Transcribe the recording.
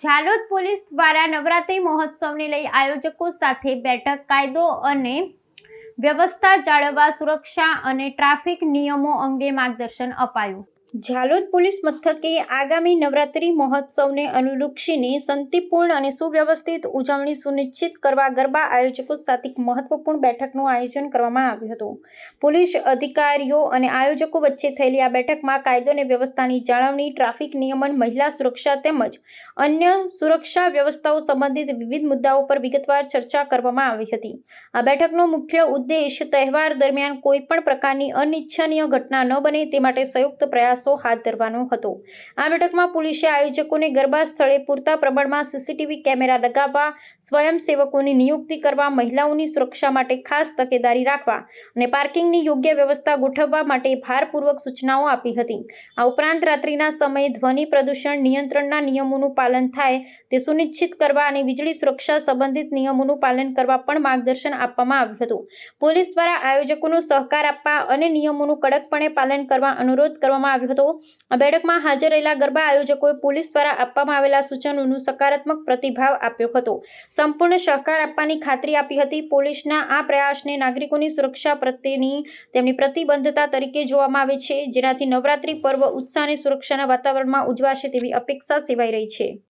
Jhalod police દ્વારા નવરાત્રી મહોત્સવને લઈ આયોજકો સાથે બેઠક કાયદો અને વ્યવસ્થા જાળવવા સુરક્ષા અને ટ્રાફિક નિયમો અંગે માર્ગદર્શન અપાયું. ઝાલોદ પોલીસ મથકે આગામી નવરાત્રી મહોત્સવને અનુલક્ષીને શાંતિપૂર્ણ અને સુવ્યવસ્થિત ઉજવણી સુનિશ્ચિત કરવા ગરબા આયોજકો સાથે એક મહત્વપૂર્ણ બેઠકનું આયોજન કરવામાં આવ્યું હતું. પોલીસ અધિકારીઓ અને આયોજકો વચ્ચે થયેલી આ બેઠકમાં કાયદો અને વ્યવસ્થાની જાળવણી, ટ્રાફિક નિયમન, મહિલા સુરક્ષા તેમજ અન્ય સુરક્ષા વ્યવસ્થાઓ સંબંધિત વિવિધ મુદ્દાઓ પર વિગતવાર ચર્ચા કરવામાં આવી હતી. આ બેઠકનો મુખ્ય ઉદ્દેશ તહેવાર દરમિયાન કોઈપણ પ્રકારની અનિચ્છનીય ઘટના ન બને તે માટે સંયુક્ત પ્રયાસો હાથ ધરવાનો હતો. આ બેઠકમાં પોલીસે આયોજકોને ગરબા સ્થળે પૂરતા પ્રમાણમાં સીસીટીવી કેમેરા લગાવવા, સ્વયંસેવકોની નિયુક્તિ કરવા, મહિલાઓની સુરક્ષા માટે ખાસ તકેદારી રાખવા અને પાર્કિંગની યોગ્ય વ્યવસ્થા ગોઠવવા માટે ભારપૂર્વક સૂચનાઓ આપી હતી. આ ઉપરાંત રાત્રિના સમયે ધ્વનિ પ્રદૂષણ નિયંત્રણના નિયમોનું પાલન થાય તે સુનિશ્ચિત કરવા અને વીજળી સુરક્ષા સંબંધિત નિયમોનું પાલન કરવા પણ માર્ગદર્શન આપવામાં આવ્યું હતું. પોલીસ દ્વારા આયોજકોનો સહકાર આપવા અને નિયમોનું કડકપણે પાલન કરવા અનુરોધ કરવામાં આવ્યો હતો. આ બેઠકમાં હાજર રહેલા ગરબા આયોજકોએ પોલીસ દ્વારા આપવામાં આવેલા સૂચનોનું સકારાત્મક પ્રતિભાવ આપ્યો હતો. સંપૂર્ણ સહકાર આપવાની ખાતરી આપી હતી. પોલીસના આ પ્રયાસને નાગરિકોની સુરક્ષા પ્રત્યેની તેમની પ્રતિબદ્ધતા તરીકે જોવામાં આવે છે. જેનાથી નવરાત્રી પર્વ ઉત્સાહ અને સુરક્ષાના વાતાવરણમાં ઉજવાશે તેવી અપેક્ષા સેવાઈ રહી છે.